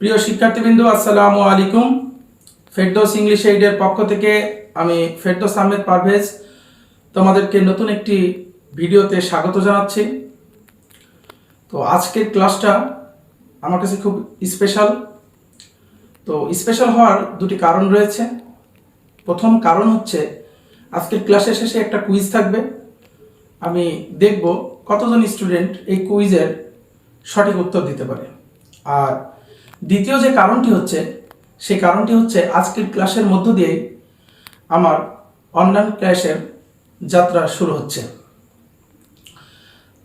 প্রিয় শিক্ষার্থীবৃন্দ, আসসালামু আলাইকুম। ফেরদৌস ইংলিশ এইডের পক্ষ থেকে আমি ফেরদৌস আহমেদ পারভেজ তোমাদেরকে নতুন একটি ভিডিওতে স্বাগত জানাচ্ছি। তো আজকের ক্লাসটা আমার কাছে খুব স্পেশাল। তো স্পেশাল হওয়ার দুটি কারণ রয়েছে। প্রথম কারণ হচ্ছে, আজকের ক্লাসের শেষে একটা কুইজ থাকবে। আমি দেখব কতজন স্টুডেন্ট এই কুইজের সঠিক উত্তর দিতে পারে। আর দ্বিতীয় যে কারণটি হচ্ছে, সেই কারণটি হচ্ছে আজকের ক্লাসের মধ্য দিয়েই আমার অনলাইন ক্লাসের যাত্রা শুরু হচ্ছে।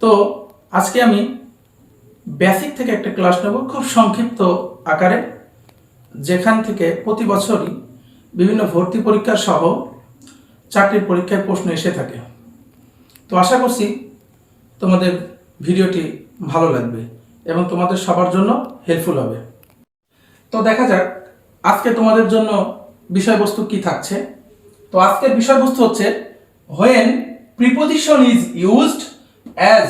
তো আজকে আমি বেসিক থেকে একটা ক্লাস নেব, খুব সংক্ষিপ্ত আকারে, যেখান থেকে প্রতি বছরই বিভিন্ন ভর্তি পরীক্ষা সহ চাকরির পরীক্ষায় প্রশ্ন এসে থাকে। তো আশা করছি তোমাদের ভিডিওটি ভালো লাগবে এবং তোমাদের সবার জন্য হেল্পফুল হবে। তো দেখা যাক, আজকে তোমাদের জন্য বিষয়বস্তু কি থাকছে। তো আজকের বিষয়বস্তু হচ্ছে when preposition is used as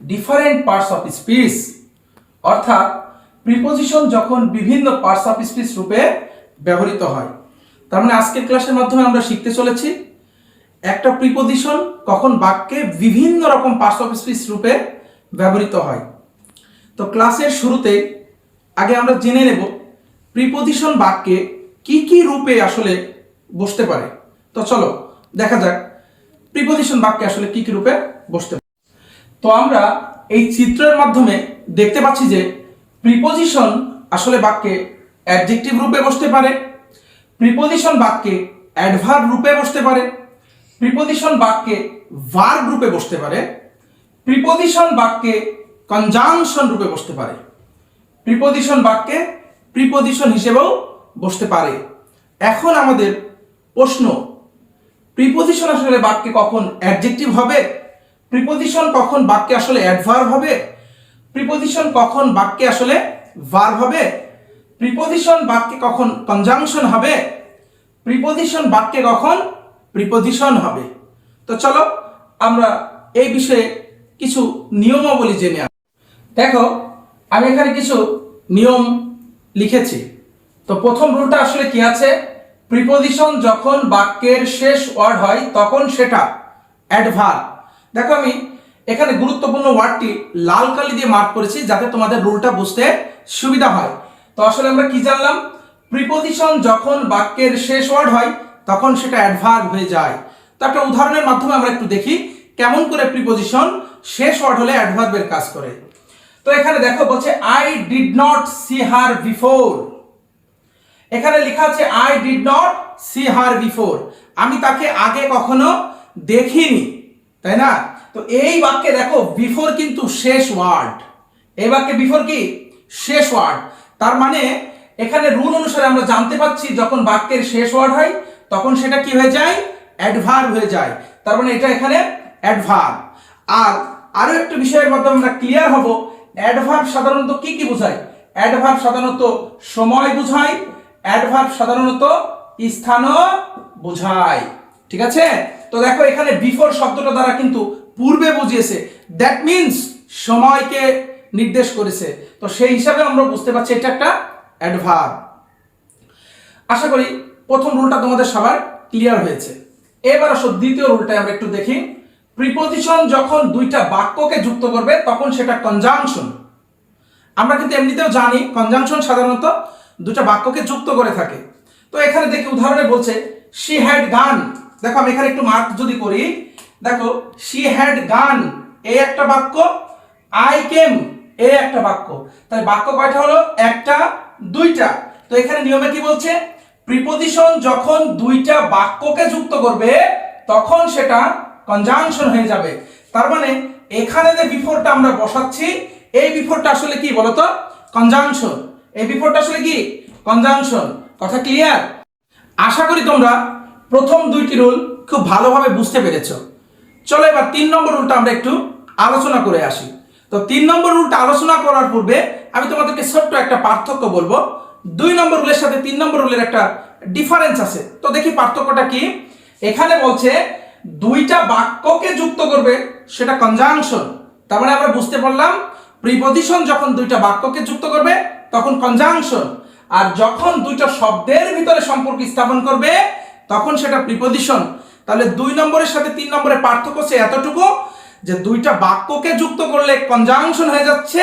different parts of speech অর্থাৎ প্রিপোজিশন যখন বিভিন্ন পার্টস অফ স্পিচ রূপে ব্যবহৃত হয়। তার মানে আজকের ক্লাসের মাধ্যমে আমরা শিখতে চলেছি, একটা প্রিপোজিশন কখন বাক্যে বিভিন্ন রকম পার্টস অফ স্পিচ রূপে ব্যবহৃত হয়। তো ক্লাসের শুরুতে আগে আমরা জেনে নেব প্রিপোজিশন বাক্যে কি কি রূপে আসলে বসতে পারে? তো চলো, দেখা যাক প্রিপোজিশন বাক্যে আসলে কি কি রূপে বসতে পারে। তো আমরা এই চিত্রের মাধ্যমে দেখতে পাচ্ছি যে প্রিপোজিশন আসলে বাক্যে অ্যাডজেক্টিভ রূপে বসতে পারে, প্রিপোজিশন বাক্যে অ্যাডভার্ব রূপে বসতে পারে, প্রিপোজিশন বাক্যে ভার্ব রূপে বসতে পারে, প্রিপোজিশন বাক্যে কনজাংশন রূপে বসতে পারে, প্রিপোজিশন বাক্যে প্রিপোজিশন হিসেবেও বসতে পারে। এখন আমাদের প্রশ্ন, প্রিপোজিশন আসলে বাক্যে কখন অ্যাডজেক্টিভ হবে? প্রিপোজিশন কখন বাক্যে আসলে অ্যাডভার্ব হবে? প্রিপোজিশন কখন বাক্যে আসলে ভার্ব হবে? প্রিপোজিশন বাক্যে কখন কনজাংশন হবে? প্রিপোজিশন বাক্যে কখন প্রিপোজিশন হবে? তো চলো, আমরা এই বিষয়ে কিছু নিয়মাবলী জেনে দেখো, আমি এখানে কিছু নিয়ম লিখেছি। তো প্রথম রুলটা আসলে কি আছে? প্রিপোজিশন যখন বাক্যের শেষ ওয়ার্ড হয়, তখন সেটা অ্যাডভার্ব দেখো আমি এখানে গুরুত্বপূর্ণ ওয়ার্ডটি লাল কালি দিয়ে মার্ক করেছি যাতে তোমাদের রুলটা বুঝতে সুবিধা হয়। তো আসলে আমরা কি জানলাম? প্রিপোজিশন যখন বাক্যের শেষ ওয়ার্ড হয়, তখন সেটা অ্যাডভার্ব হয়ে যায়। তো একটা উদাহরণের মাধ্যমে আমরা একটু দেখি, কেমন করে প্রিপোজিশন শেষ ওয়ার্ড হলে অ্যাডভার্বের কাজ করে? তো এখানে দেখো বলছে I did not see her before এখানে লেখা আছে I did not see her before আমি তাকে আগে কখনো দেখিনি, তাই না? তো এই বাক্যে দেখো বিফোর কিন্তু শেষ ওয়ার্ড এই বাক্যে বিফোর কি? শেষ ওয়ার্ড তার মানে এখানে রুল অনুসারে আমরা জানতে পাচ্ছি যখন বাক্যের শেষ ওয়ার্ড হয়, তখন সেটা কি হয়ে যায়? অ্যাডভার্ব হয়ে যায়। তার মানে এটা এখানে অ্যাডভার্ব আর আরও একটা বিষয়ের মাধ্যমে আমরা ক্লিয়ার হব। অ্যাডভার্ব সাধারণত কি কি বোঝায়? অ্যাডভার্ব সাধারণত সময় বোঝায়, অ্যাডভার্ব সাধারণত স্থানও বোঝায়। ঠিক আছে? তো দেখো, এখানে বিফোর শব্দটা দ্বারা কিন্তু পূর্বে বুঝিয়েছে। দ্যাট মিন্স সময়কে নির্দেশ করেছে। তো সেই হিসাবে আমরা বুঝতে পারছি এটা একটা অ্যাডভার্ব আশা করি প্রথম রুলটা তোমাদের সবার ক্লিয়ার হয়েছে। এবার আসো দ্বিতীয় রুলটা আমরা একটু দেখি। প্রিপোজিশন যখন দুইটা বাক্যকে যুক্ত করবে, তখন সেটা কনজাংশন আমরা কিন্তু এমনিতেও জানি কনজাংশন সাধারণত দুটা বাক্যকে যুক্ত করে থাকে। তো এখানে দেখি উদাহরণে বলছে শি হ্যাড গান দেখো, আমি এখানে একটু মার্ক যদি করি, দেখো শি হ্যাড গান এই একটা বাক্য আই কেম এই একটা বাক্য। তাই বাক্য কয়টা হলো? একটা, দুইটা। তো এখানে নিয়মে কি বলছে? প্রিপোজিশন যখন দুইটা বাক্যকে যুক্ত করবে, তখন সেটা কনজাংশন হয়ে যাবে। তার মানে এখানে যে বিফোরটা আমরা বসাচ্ছি, এই বিফোরটা আসলে কি বলতো? কনজাংশন এই বিফোরটা আসলে কি? কনজাংশন কথা ক্লিয়ার আশা করি তোমরা প্রথম দুইটি রুল খুব ভালোভাবে বুঝতে পেরেছ। চলো এবার তিন নম্বর রুলটা আমরা একটু আলোচনা করে আসি। তো তিন নম্বর রুলটা আলোচনা করার পূর্বে আমি তোমাদেরকে ছোট্ট একটা পার্থক্য বলব। দুই নম্বর রুলের সাথে তিন নম্বর রুলের একটা ডিফারেন্স আছে। তো দেখি পার্থক্যটা কি? এখানে বলছে দুইটা বাক্যকে যুক্ত করবে সেটা কনজাংশন তার মানে আমরা বুঝতে পারলাম প্রিপোজিশন যখন দুইটা বাক্যকে যুক্ত করবে, তখন কনজাংশন আর যখন দুইটা শব্দের ভিতরে সম্পর্ক স্থাপন করবে, তখন সেটা প্রিপোজিশন তাহলে দুই নম্বরের সাথে তিন নম্বরের পার্থক্য সে এতটুকু, যে দুইটা বাক্যকে যুক্ত করলে কনজাংশন হয়ে যাচ্ছে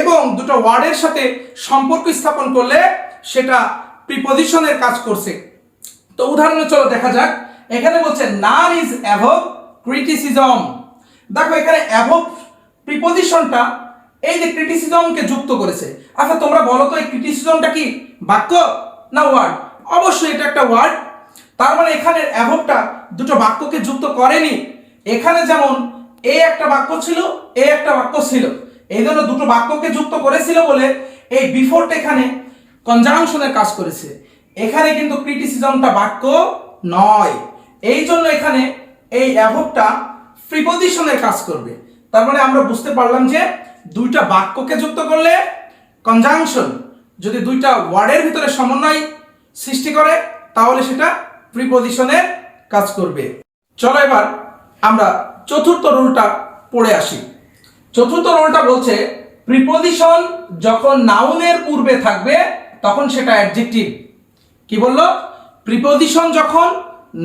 এবং দুটো ওয়ার্ডের সাথে সম্পর্ক স্থাপন করলে সেটা প্রিপোজিশনের কাজ করছে। তো উদাহরণে চলো দেখা যাক। এখানে বলছে নান ইজ অ্যাভব ক্রিটিসিজম দেখো, এখানে অ্যাভব প্রিপোজিশনটা এই যে ক্রিটিসিজমকে যুক্ত করেছে। আচ্ছা তোমরা বলো তো, এই ক্রিটিসিজমটা কি বাক্য না ওয়ার্ড অবশ্যই এটা একটা ওয়ার্ড তার মানে এখানে অ্যাভবটা দুটো বাক্যকে যুক্ত করেনি। এখানে যেমন এ একটা বাক্য ছিল, এ একটা বাক্য ছিল। এই জন্য দুটো বাক্যকে যুক্ত করেছিল বলে এই বিফোরটা এখানে কনজাংশনের কাজ করেছে। এখানে কিন্তু ক্রিটিসিজমটা বাক্য নয়। এই জন্য এখানে এই অ্যাভবটা প্রিপোজিশনের কাজ করবে। তার মানে আমরা বুঝতে পারলাম যে দুইটা বাক্যকে যুক্ত করলে কনজাংশন যদি দুইটা ওয়ার্ডের ভিতরে সমন্বয় সৃষ্টি করে, তাহলে সেটা প্রিপোজিশনের কাজ করবে। চলো এবার আমরা চতুর্থ রুলটা পড়ে আসি। চতুর্থ রুলটা বলছে প্রিপোজিশন যখন নাউনের পূর্বে থাকবে, তখন সেটা অ্যাডজেক্টিভ কি বলল? প্রিপোজিশন যখন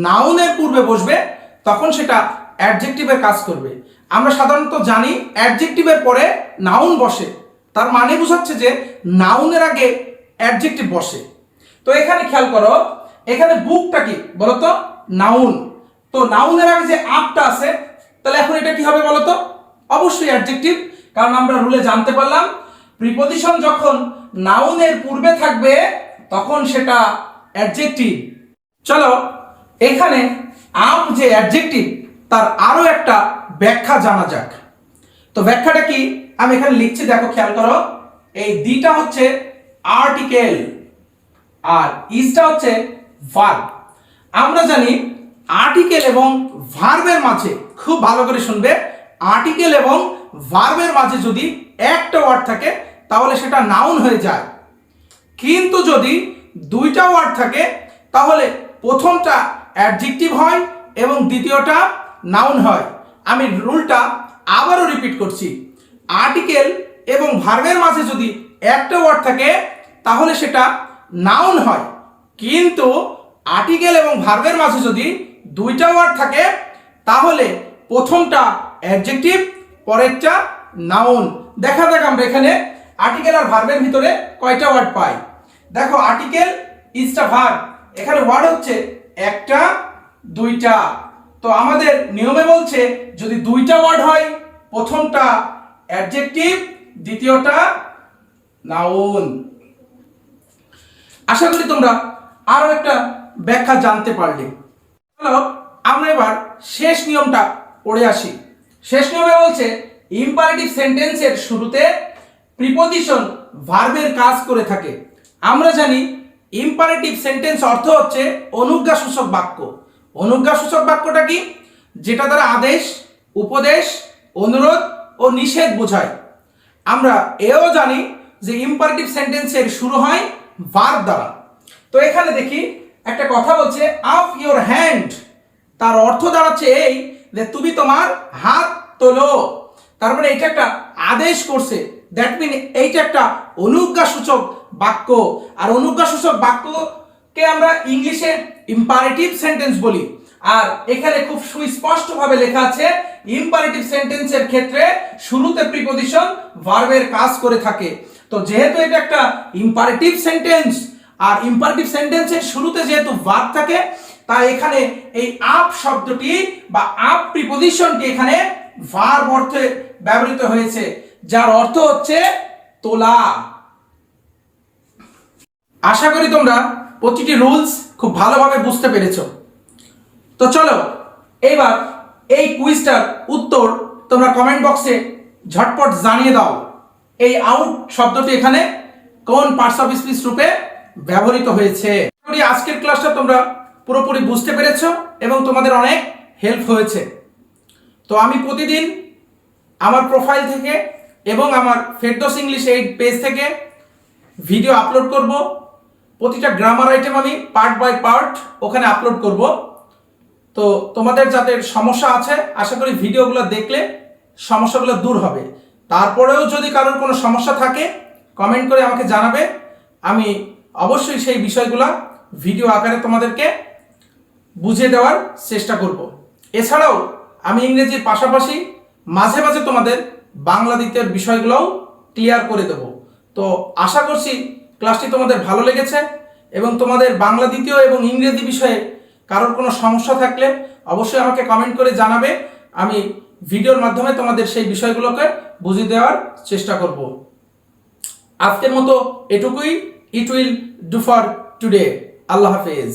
নাউনের পূর্বে বসবে, তখন সেটা অ্যাডজেক্টিভের কাজ করবে। আমরা সাধারণত জানি অ্যাডজেক্টিভের পরে নাউন বসে। তার মানে বোঝাচ্ছে যে নাউনের আগে অ্যাডজেক্টিভ বসে। তো এখানে খেয়াল করো, এখানে বুকটা কি বলো তো নাউন তো নাউনের আগে যে আপটা আছে, তাহলে এখন এটা কি হবে বলো তো অবশ্যই অ্যাডজেক্টিভ কারণ আমরা রুলে জানতে পারলাম। প্রিপোজিশন যখন নাউনের পূর্বে থাকবে, তখন সেটা অ্যাডজেক্টিভ চলো এখানে আপ যে অ্যাডজেক্টিভ তার আরও একটা ব্যাখ্যা জানা যাক। তো ব্যাখ্যাটা কি? আমি এখানে লিখছি, দেখো, খেয়াল করো। এই দিটা হচ্ছে আর্টিকেল আর ইজটা হচ্ছে ভার্ব আমরা জানি আর্টিকেল এবং ভার্বের মাঝে, খুব ভালো করে শুনবে আর্টিকেল এবং ভার্বের মাঝে যদি একটা ওয়ার্ড থাকে, তাহলে সেটা নাউন হয়ে যায়। কিন্তু যদি দুইটা ওয়ার্ড থাকে, তাহলে প্রথমটা অ্যাডজেক্টিভ হয় এবং দ্বিতীয়টা নাউন হয়। আমি রুলটা আবারও রিপিট করছি। আর্টিকেল এবং ভার্বের মাঝে যদি একটা ওয়ার্ড থাকে, তাহলে সেটা নাউন হয়। কিন্তু আর্টিকেল এবং ভার্বের মাঝে যদি দুইটা ওয়ার্ড থাকে, তাহলে প্রথমটা অ্যাডজেক্টিভ পরেরটা নাউন দেখা যাক আমরা এখানে আর্টিকেল আর ভার্বের ভিতরে কয়টা ওয়ার্ড পাই। দেখো আর্টিকেল ইজটা ভার্ব এখানে ওয়ার্ড হচ্ছে একটা, দুইটা। তো আমাদের নিয়মে বলছে, যদি দুইটা ওয়ার্ড হয়, প্রথমটা অ্যাডজেক্টিভ দ্বিতীয়টা নাউন আশা করি তোমরা আরও একটা ব্যাখ্যা জানতে পারলে। চলো, আমরা এবার শেষ নিয়মটা পড়ে আসি। শেষ নিয়মে বলছে ইম্পারেটিভ সেন্টেন্সের শুরুতে প্রিপোজিশন ভার্বের কাজ করে থাকে। আমরা জানি ইম্পারেটিভ সেন্টেন্স অর্থ হচ্ছে অনুজ্ঞাসূচক বাক্য। অনুজ্ঞাসূচক বাক্যটা কি? যেটা দ্বারা আদেশ, উপদেশ, অনুরোধ ও নিষেধ বোঝায়। আমরা এও জানি যে ইম্পারেটিভ সেন্টেন্সের শুরু হয় ভার্ব দ্বারা। তো এখানে দেখি একটা কথা বলছে আপ ইওর হ্যান্ড তার অর্থ দাঁড়াচ্ছে এই যে তুমি তোমার হাত তোলো। তার মানে এটা একটা আদেশ করছে। দ্যাট মিন এইটা একটা অনুজ্ঞা সূচক বাক্য আর অনুজ্ঞা সূচক বাক্যকে আমরা ইংলিশে ইম্পারেটিভ সেন্টেন্স বলি। আর এখানে খুব সুস্পষ্টভাবে লেখা আছে ইম্পারেটিভ সেন্টেন্সের ক্ষেত্রে শুরুতে প্রিপোজিশন ভার্বের কাজ করে থাকে। তো যেহেতু এটা একটা ইম্পারেটিভ সেন্টেন্স আর ইম্পারেটিভ সেন্টেন্সের শুরুতে যেহেতু ভার্ব থাকে, তাই এখানে এই আপ শব্দটি বা আপ প্রিপোজিশনটি এখানে ভার্ব অর্থে ব্যবহৃত হয়েছে, যার অর্থ হচ্ছে তোলা। আশা করি তোমরা প্রতিটি রুলস খুব ভালোভাবে বুঝতে পেরেছ। তো চলো, এইবার এই কুইজটার উত্তর তোমরা কমেন্ট বক্সে ঝটপট জানিয়ে দাও। এই আউট শব্দটি এখানে কোন পার্টস অফ স্পিচ রূপে ব্যবহৃত হয়েছে? আজকের ক্লাসটা তোমরা পুরোপুরি বুঝতে পেরেছ এবং তোমাদের অনেক হেল্প হয়েছে। তো আমি প্রতিদিন আমার প্রোফাইল থেকে এবং আমার ফেরদোস ইংলিশ এই পেজ থেকে ভিডিও আপলোড করব। প্রতিটা গ্রামার আইটেম আমি পার্ট বাই পার্ট ওখানে আপলোড করব। তো তোমাদের যাদের সমস্যা আছে, আশা করি ভিডিওগুলো দেখলে সমস্যাগুলো দূর হবে। তারপরেও যদি কারোর কোনো সমস্যা থাকে কমেন্ট করে আমাকে জানাবে। আমি অবশ্যই সেই বিষয়গুলো ভিডিও আকারে তোমাদেরকে বুঝিয়ে দেওয়ার চেষ্টা করব। এছাড়াও আমি ইংরেজির পাশাপাশি মাঝে মাঝে তোমাদের বাংলা দ্বিতীয় বিষয়গুলোও ক্লিয়ার করে দেব। তো আশা করছি ক্লাসটি তোমাদের ভালো লেগেছে এবং তোমাদের বাংলা দ্বিতীয় এবং ইংরেজি বিষয়ে কারোর কোনো সমস্যা থাকলে অবশ্যই আমাকে কমেন্ট করে জানাবে। আমি ভিডিওর মাধ্যমে তোমাদের সেই বিষয়গুলোকে বুঝিয়ে দেওয়ার চেষ্টা করব। আজকের মতো এটুকুই। It will do for today আল্লাহ হাফেজ।